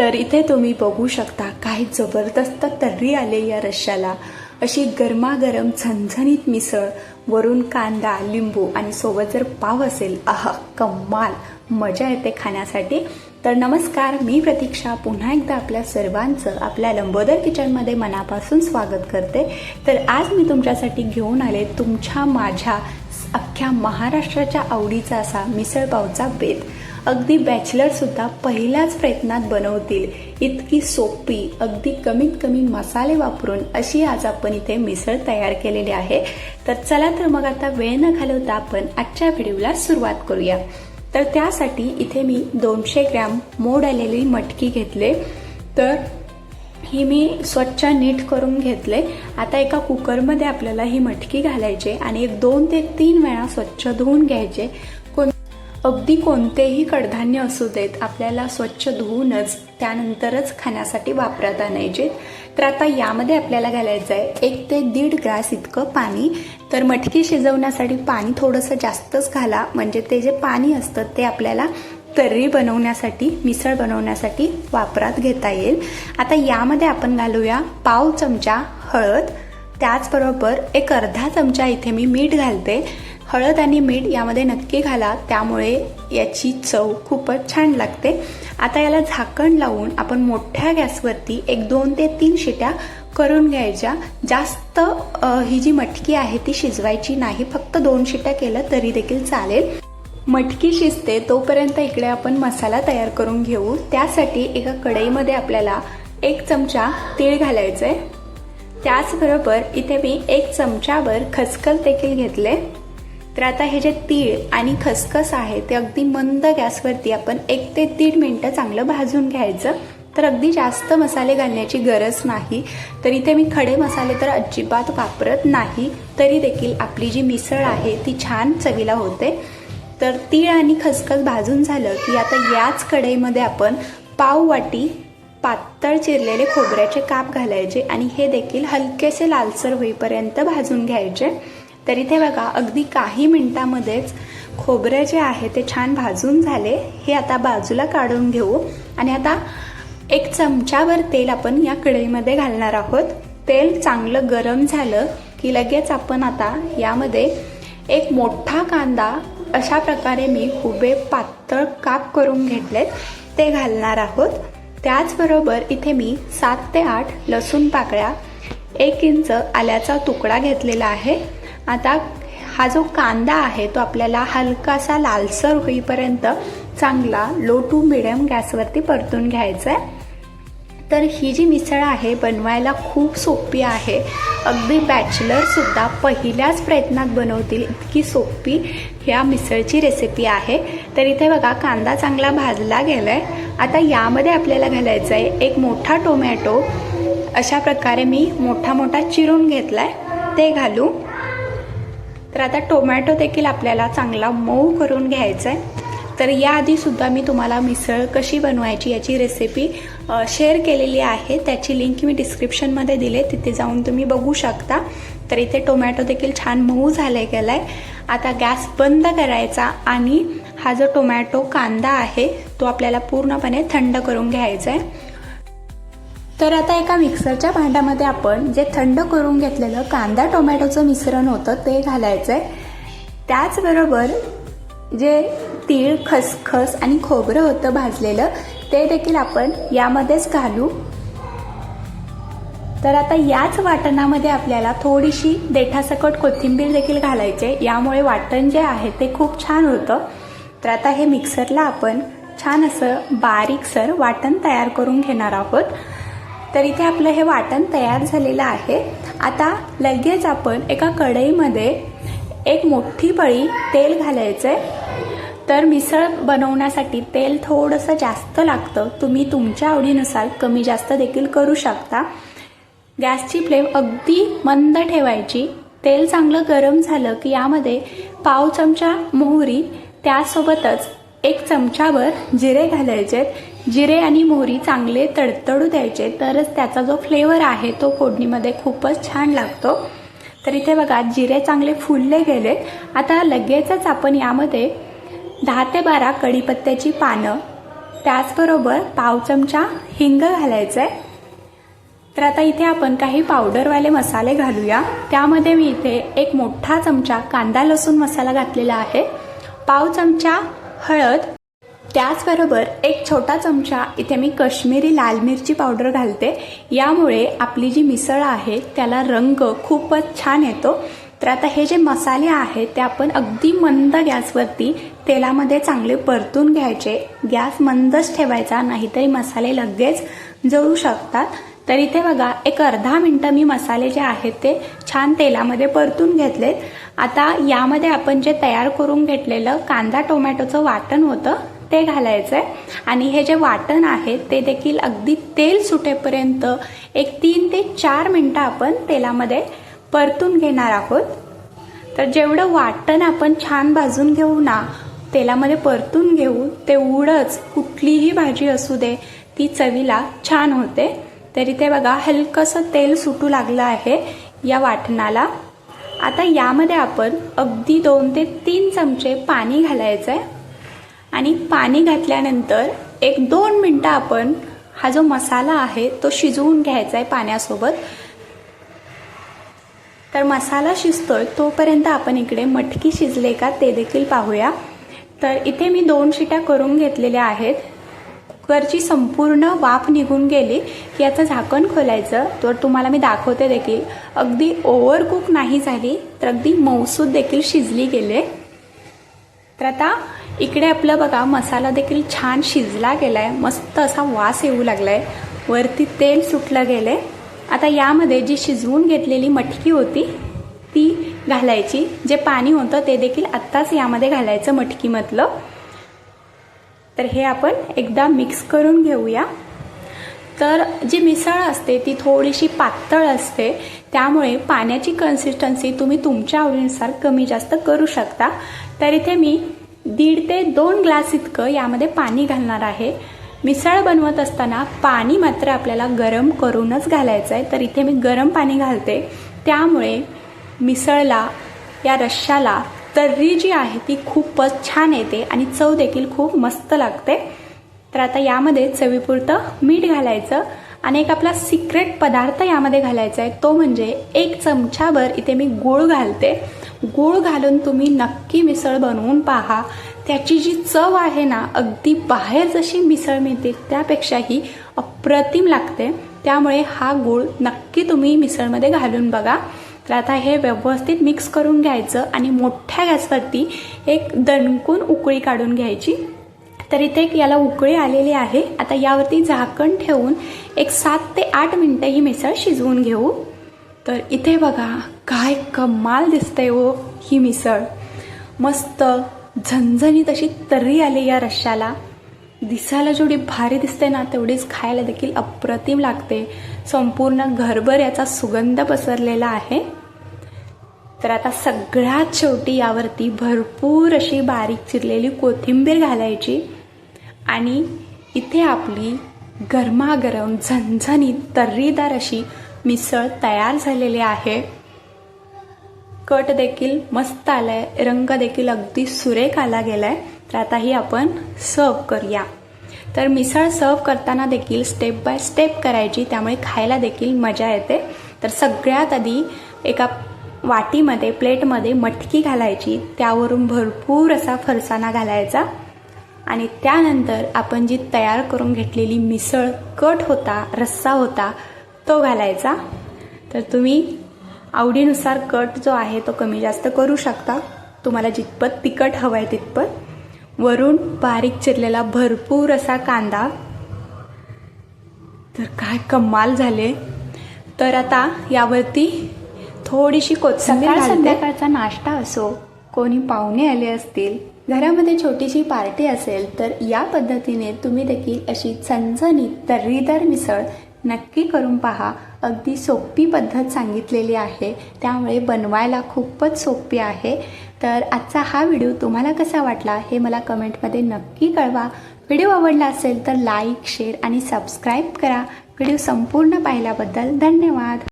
तर इथे तुम्ही बघू शकता काही जबरदस्त तर्री आले या रश्श्याला. अशी गरमागरम झणझणीत मिसळ वरून कांदा लिंबू आणि सोबत जर पाव असेल आह कमाल! मजा येते खाण्यासाठी. तर नमस्कार मी प्रतीक्षा. पुन्हा एकदा आपल्या सर्वांचं आपल्या लंबोदर किचनमध्ये मनापासून स्वागत करते. तर आज मी तुमच्यासाठी घेऊन आले तुमच्या माझ्या अख्ख्या महाराष्ट्राच्या आवडीचा असा मिसळपावचा बेत. अगदी बॅचलरसुद्धा पहिल्याच प्रयत्नात बनवतील. इतकी सोपी अगदी कमीत कमी मसाले वापरून अशी आज आपण इथे मिसळ तयार केलेली आहे. तर चला तर मग आता वेळ न घालवता आपण आजच्या व्हिडिओला सुरुवात करूया. तर त्यासाठी इथे मी दोनशे ग्रॅम मोड आलेली मटकी घेतले. तर ही मी स्वच्छ नीट करून घेतले. आता एका कुकरमध्ये आपल्याला ही मटकी घालायची आणि एक दोन ते तीन वेळा स्वच्छ धुवून घ्यायचे. कोण अगदी कोणतेही कडधान्य असू देत आपल्याला स्वच्छ धुवूनच त्यानंतरच खाण्यासाठी वापरत आणायचे तर आता यामध्ये आपल्याला घालायचं आहे एक ते दीड ग्लास इतकं पाणी. तर मटकी शिजवण्यासाठी पाणी थोडंसं जास्तच घाला म्हणजे ते जे पाणी असतं ते आपल्याला तर्री बनवण्यासाठी मिसळ बनवण्यासाठी वापरात घेता येईल. आता यामध्ये आपण घालूया पाव चमचा हळद. त्याचबरोबर एक अर्धा चमचा इथे मी मीठ घालते. हळद आणि मीठ यामध्ये नक्की घाला त्यामुळे याची चव खूपच छान लागते. आता याला झाकण लावून आपण मोठ्या गॅसवरती एक दोन ते तीन शिट्या करून घ्यायच्या. जास्त ही जी मटकी आहे ती शिजवायची नाही फक्त दोन शिट्या केलं तरी देखील चालेल. मटकी शिजते तोपर्यंत इकडे आपण मसाला तयार करून घेऊ. त्यासाठी एका कढईमध्ये आपल्याला एक चमचा तीळ घालायचं आहे त्याचबरोबर इथे मी एक चमच्यावर खसखस देखील घेतले. तर आता हे जे तीळ आणि खसखस आहे ते अगदी मंद गॅसवरती आपण एक ते दीड मिनटं चांगलं भाजून घ्यायचं. तर अगदी जास्त मसाले घालण्याची गरज नाही. तर इथे मी खडे मसाले तर अजिबात वापरत नाही. तरी देखील आपली जी मिसळ आहे ती छान चवीला होते. तर तीळ आणि खसखस भाजून झालं की आता याच कढईमध्ये आपण पाव वाटी पातळ चिरलेले खोबऱ्याचे काप घालायचे आणि हे देखील हलकेसे लालसर होईपर्यंत भाजून घ्यायचे. तर इथे बघा अगदी काही मिनटामध्येच खोबरे जे आहे ते छान भाजून झाले. हे आता बाजूला काढून घेऊ. आणि आता एक चमच्यावर तेल आपण या कढईमध्ये घालणार आहोत. तेल चांगलं गरम झालं की लगेच आपण आता यामध्ये एक मोठा कांदा अशा प्रकारे मी हुबे पातळ काप करून घेतलेत ते घालणार आहोत. त्याचबरोबर इथे मी सात ते आठ लसूण पाकळ्या एक इंच आल्याचा तुकडा घेतलेला आहे. आता हा जो कांदा आहे तो आपल्याला हलकासा लालसर होईपर्यंत चांगला लो टू मिडियम गॅसवरती परतून घ्यायचा आहे तर ही जी मिसळ आहे बनवायला खूप सोपी आहे. अगदी बॅचलरसुद्धा पहिल्याच प्रयत्नात बनवतील इतकी सोपी ह्या मिसळची रेसिपी आहे. तर इथे बघा कांदा चांगला भाजला गेला आहे आता यामध्ये आपल्याला घालायचं आहे एक मोठा टोमॅटो अशा प्रकारे मी मोठा मोठा चिरून घेतला आहे ते घालू. तर आता टोमॅटो देखील आपल्याला चांगला मऊ करून घ्यायचा आहे तर याआधीसुद्धा मी तुम्हाला मिसळ कशी बनवायची याची रेसिपी शेअर केलेली आहे. त्याची लिंक मी डिस्क्रिप्शनमध्ये दिले. तिथे जाऊन तुम्ही बघू शकता. तर इथे टोमॅटो देखील छान मऊ झाले गेला आहे आता गॅस बंद करायचा आणि हा जो टोमॅटो कांदा आहे तो आपल्याला पूर्णपणे थंड करून घ्यायचा आहे तर आता एका मिक्सरच्या भांड्यामध्ये आपण जे थंड करून घेतलेलं कांदा टोमॅटोचं मिश्रण होतं ते घालायचं आहे त्याचबरोबर जे तीळ खसखस आणि खोबरं होतं भाजलेलं ते देखील आपण यामध्येच घालू. तर आता याच वाटणामध्ये आपल्याला थोडीशी देठासकट कोथिंबीर देखील घालायचे. यामुळे वाटण जे आहे ते खूप छान होतं. तर आता हे मिक्सरला आपण छान असं बारीकसर वाटण तयार करून घेणार आहोत. तर इथे आपलं हे वाटण तयार झालेलं आहे. आता लगेच आपण एका कढईमध्ये एक मोठी पळी तेल घालायचं आहे तर मिसळ बनवण्यासाठी तेल थोडंसं जास्त लागतं. तुम्ही तुमच्या आवडीनुसार कमी जास्त देखील करू शकता. गॅसची फ्लेम अगदी मंद ठेवायची. तेल चांगलं गरम झालं की यामध्ये पाव चमचा मोहरी त्यासोबतच एक चमचाभर जिरे घालायचे जिरे आणि मोहरी चांगले तडतडू द्यायचे तरच त्याचा जो फ्लेवर आहे तो फोडणीमध्ये खूपच छान लागतो. तर इथे बघा जिरे चांगले फुलले गेले आता लगेचच आपण यामध्ये दहा ते बारा कढीपत्त्याची पानं त्याचबरोबर पाव चमचा हिंग घालायचं आहे तर आता इथे आपण काही पावडरवाले मसाले घालूया. त्यामध्ये मी इथे एक मोठा चमचा कांदा लसूण मसाला घातलेला आहे. पाव चमचा हळद त्याचबरोबर एक छोटा चमचा इथे मी कश्मीरी लाल मिरची पावडर घालते. यामुळे आपली जी मिसळ आहे त्याला रंग खूपच छान येतो. तर आता हे जे मसाले आहेत ते आपण अगदी मंद गॅसवरती तेलामध्ये चांगले परतून घ्यायचे. गॅस मंदच ठेवायचा नाहीतरी मसाले लगेच जळू शकतात. तर इथे बघा एक अर्धा मिनटं मी मसाले जे आहेत ते छान तेलामध्ये परतून घेतलेत. आता यामध्ये आपण जे तयार करून घेतलेलं कांदा टोमॅटोचं वाटण होतं ते घालायचं आहे आणि हे जे वाटण आहे ते देखील अगदी तेल सुटेपर्यंत एक तीन ते चार मिनटं आपण तेलामध्ये परतून घेणार आहोत. तर जेवढं वाटण आपण छान भाजून घेऊ ना तेलामध्ये परतून घेऊ तेवढंच कुठलीही भाजी असू दे ती चवीला छान होते. तरी ते बघा हलकंसं तेल सुटू लागलं आहे या वाटणाला. आता यामध्ये आपण अगदी दोन ते तीन चमचे पाणी घालायचं आहे आणि पाणी घातल्यानंतर एक दोन मिनटं आपण हा जो मसाला आहे तो शिजवून घ्यायचा आहे पाण्यासोबत. तर मसाला शिजतोय तोपर्यंत आपण इकडे मटकी शिजले का ते देखील पाहूया. तर इथे मी दोन शिट्या करून घेतलेल्या आहेत. कुकरची संपूर्ण वाफ निघून गेली. की याचं झाकण खोलायचं. तर तुम्हाला मी दाखवते देखील. अगदी ओव्हरकुक नाही झाली तर अगदी मौसूद देखील शिजली गेले. तर आता इकडे आपलं बघा मसाला देखील छान शिजला गेला आहे मस्त असा वास येऊ लागला आहे वरती तेल सुटलं गेलं आहे आता यामध्ये जी शिजवून घेतलेली मटकी होती ती घालायची. जे पाणी होतं ते देखील आत्ताच यामध्ये घालायचं मटकीमधलं. तर हे आपण एकदा मिक्स करून घेऊया. तर जी मिसळ असते ती थोडीशी पातळ असते. त्यामुळे पाण्याची कन्सिस्टन्सी तुम्ही तुमच्या आवडीनुसार कमी जास्त करू शकता. तर इथे मी दीड ते दोन ग्लास इतकं यामध्ये पाणी घालणार आहे. मिसळ बनवत असताना पाणी मात्र आपल्याला गरम करूनच घालायचं आहे. तर इथे मी गरम पाणी घालते. त्यामुळे मिसळला या रश्शाला तर्री जी आहे ती खूपच छान येते आणि चव देखील खूप मस्त लागते. तर आता यामध्ये चवीपुरतं मीठ घालायचं. आणि एक आपला सिक्रेट पदार्थ यामध्ये घालायचा आहे. तो म्हणजे एक चमचाभर इथे मी गूळ घालते. गूळ घालून तुम्ही नक्की मिसळ बनवून पहा. त्याची जी चव आहे ना अगदी बाहेर जशी मिसळ मिळते त्यापेक्षाही अप्रतिम लागते. त्यामुळे हा गूळ नक्की तुम्ही मिसळमध्ये घालून बघा. तर आता हे व्यवस्थित मिक्स करून घ्यायचं आणि मोठ्या गॅसवरती एक दणकून उकळी काढून घ्यायची. तर इथे एक याला उकळी आलेली आहे. आता यावरती झाकण ठेवून एक सात ते आठ मिनटं ही मिसळ शिजवून घेऊ. तर इथे बघा काय कमाल दिसतंय हो ही मिसळ. मस्त झणझणीत अशी तर्री आली या रश्शाला दिसायला जेवढी भारी दिसते ना तेवढीच खायला देखील अप्रतिम लागते. संपूर्ण घरभर याचा सुगंध पसरलेला आहे. तर आता सगळ्यात शेवटी यावरती भरपूर अशी बारीक चिरलेली कोथिंबीर घालायची. आणि इथे आपली गरमागरम झणझणीत तर्रीदार अशी मिसळ तयार झालेली आहे. कट देखील मस्त आलाय रंग देखील अगदी सुरेख आला गेलाय. तर आता ही आपण सर्व करूया. तर मिसळ सर्व करताना देखील स्टेप बाय स्टेप करायची त्यामुळे खायला देखील मजा येते. तर सगळ्यात आधी एका वाटीमध्ये प्लेटमध्ये मटकी घालायची त्यावरून भरपूर असा फरसाणा घालायचा. आणि त्यानंतर आपण जी तयार करून घेतलेली मिसळ कट होता रस्सा होता तो घालायचा. तर तुम्ही आवडीनुसार कट जो आहे तो कमी जास्त करू शकता. तुम्हाला जितपत तिखट हवं आहे तितपत. वरून बारीक चिरलेला भरपूर असा कांदा. तर काय कमाल झाले. तर आता यावरती थोडीशी कोथिंबीर संध्याकाळचा नाश्ता असो कोणी पाहुणे आले असतील घरामध्ये छोटीशी पार्टी असेल तर या पद्धतीने तुम्ही देखील अशी झणझणीत तर्रीदार मिसळ नक्की करून पहा. अगदी सोपी पद्धत सांगितलेली आहे. त्यामुळे बनवायला खूपच सोपी आहे. तर आजचा हा व्हिडिओ तुम्हाला कसा वाटला हे मला कमेंटमध्ये नक्की कळवा. व्हिडिओ आवडला असेल तर लाईक शेअर आणि सबस्क्राईब करा. व्हिडिओ संपूर्ण पाहिल्याबद्दल धन्यवाद.